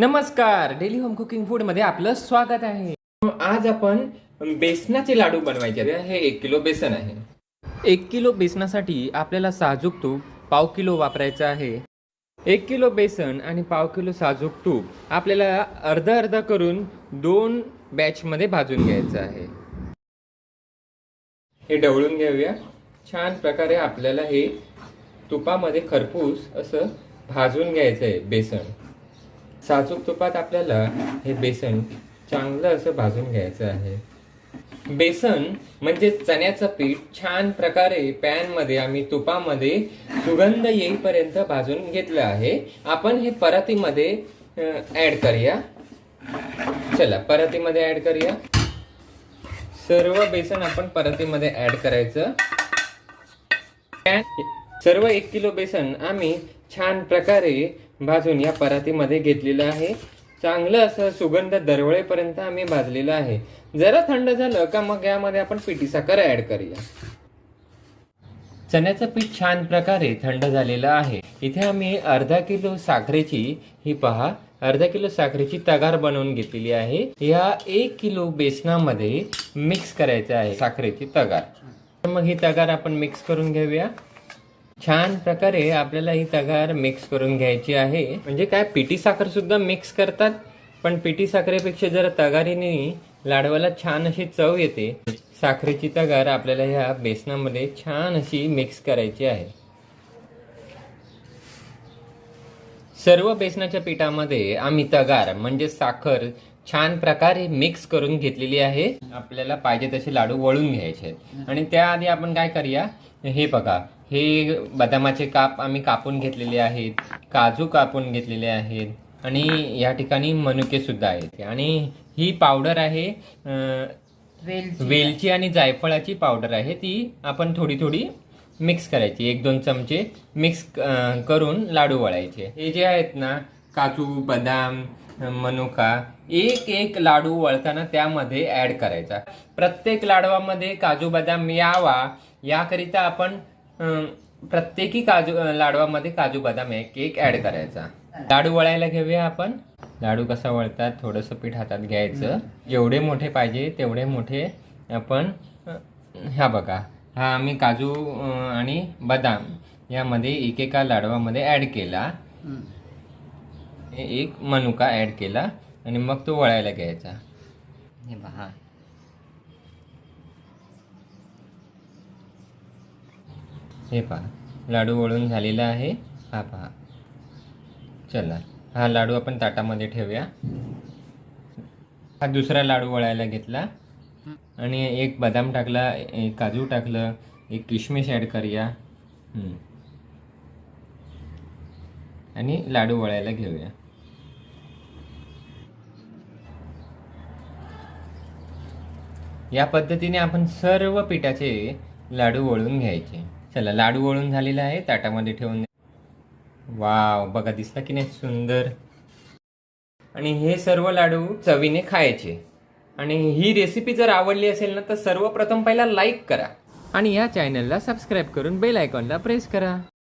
नमस्कार daily home cooking फूडमध्ये आपलं स्वागत आहे. आज आपण बेसनाचे लाडू बनवायचे. हे एक किलो बेसन आहे. एक किलो बेसनासाठी आपल्याला साजूक तूप पाव किलो वापरायचं आहे. एक किलो बेसन आणि पाव किलो साजूक तूप आपल्याला अर्धा अर्धा करून दोन बॅच मध्ये भाजून घ्यायचं आहे. हे ढवळून घेऊया. छान प्रकारे आपल्याला हे तुपामध्ये खरपूस असं भाजून घ्यायचं आहे बेसन. साजूक तुपात आपल्याला हे बेसन चांगलं असं भाजून घ्यायचं आहे. बेसन म्हणजे चण्याचं पीठ छान प्रकारे पॅनमध्ये आम्ही तुपामध्ये सुगंध येईपर्यंत भाजून घेतलं आहे. आपण हे परातीमध्ये ऍड करूया. चला परातीमध्ये ऍड करूया. सर्व बेसन आपण परातीमध्ये ऍड करायचं. पॅन- सर्व एक किलो बेसन आम्ही छान प्रकारे भाजून या परातीमध्ये घेतलेलं आहे. चांगलं असं सुगंध दरवळेपर्यंत आम्ही भाजलेलं आहे. जरा थंड झालं का मग यामध्ये आपण पिठी साखर ऍड करूया. चण्याचं पीठ छान प्रकारे थंड झालेलं आहे. इथे आम्ही अर्धा किलो साखरेची ही पहा अर्धा किलो साखरेची तगार बनवून घेतलेली आहे. या एक किलो बेसनामध्ये मिक्स करायचं आहे साखरेची तगार. तर मग ही तगार आपण मिक्स करून घेऊया. छान प्रकारे आपल्याला ही तगार मिक्स करून घ्यायची आहे. म्हणजे काय पिठी साखर सुद्धा मिक्स करतात पण पिठी साखरेपेक्षा जर तगारीने लाडवाला छान अशी चव येते. साखरेची तगार आपल्याला ह्या बेसनामध्ये छान अशी मिक्स करायची आहे. सर्व बेसनाच्या पिठामध्ये आम्ही तगार म्हणजे साखर छान प्रकारे मिक्स करून घेतलेली आहे. आपल्याला पाहिजे तसे लाडू वळून घ्यायचे आहेत. आणि त्याआधी आपण काय करूया? हे बघा. हे बदामाचे काप आम्ही कापून घेतलेले आहेत. काजू कापून घेतलेले आहेत. आणि या ठिकाणी मनुके सुद्धा आहेत. आणि ही पावडर आहे वेलची. आणि जायफळाची पावडर आहे. ती आपण थोडी थोडी मिक्स करायची. एक दोन चमचे मिक्स करून लाडू वळायचे. हे जे आहेत ना काजू बदाम मनुका एक एक लाडू वळताना त्यामध्ये ऍड करायचा. प्रत्येक लाडवामध्ये काजू बदाम यावा याकरिता आपण प्रत्येकी काजू लाडवामध्ये काजू बदाम एक एक ऍड करायचा. लाडू वळायला घेऊया आपण. लाडू कसा वळतात थोडंसं पीठ हातात घ्यायचं. जेवढे मोठे पाहिजे तेवढे मोठे आपण ह्या बघा. हा आम्ही काजू आणि बदाम यामध्ये एकेका लाडवामध्ये ऍड केला. एक मनुका ऍड केला आणि मग तो वळायला घ्यायचा. हे पहा हे पहा लाडू वळून झालेला आहे. हा पहा. चला हा लाडू आपण ताटामध्ये ठेवूया. हा दुसरा लाडू वळायला घेतला. आणि एक बदाम टाकला एक काजू टाकलं एक किशमिश ॲड करूया. आणि लाडू वळायला घेऊया. या पद्धतीने आपण सर्व पिठाचे लाडू वळून घ्यायचे. चला लाडू वळून झालेला आहे ताटामध्ये ठेवून वाव बघा दिसला की नाही सुंदर. आणि हे सर्व लाडू चवीने खायचे. आणि ही रेसिपी जर आवडली असेल ना तर सर्वप्रथम पहिला लाईक करा. आणि या चॅनलला सबस्क्राईब करून बेल आयकॉनला प्रेस करा.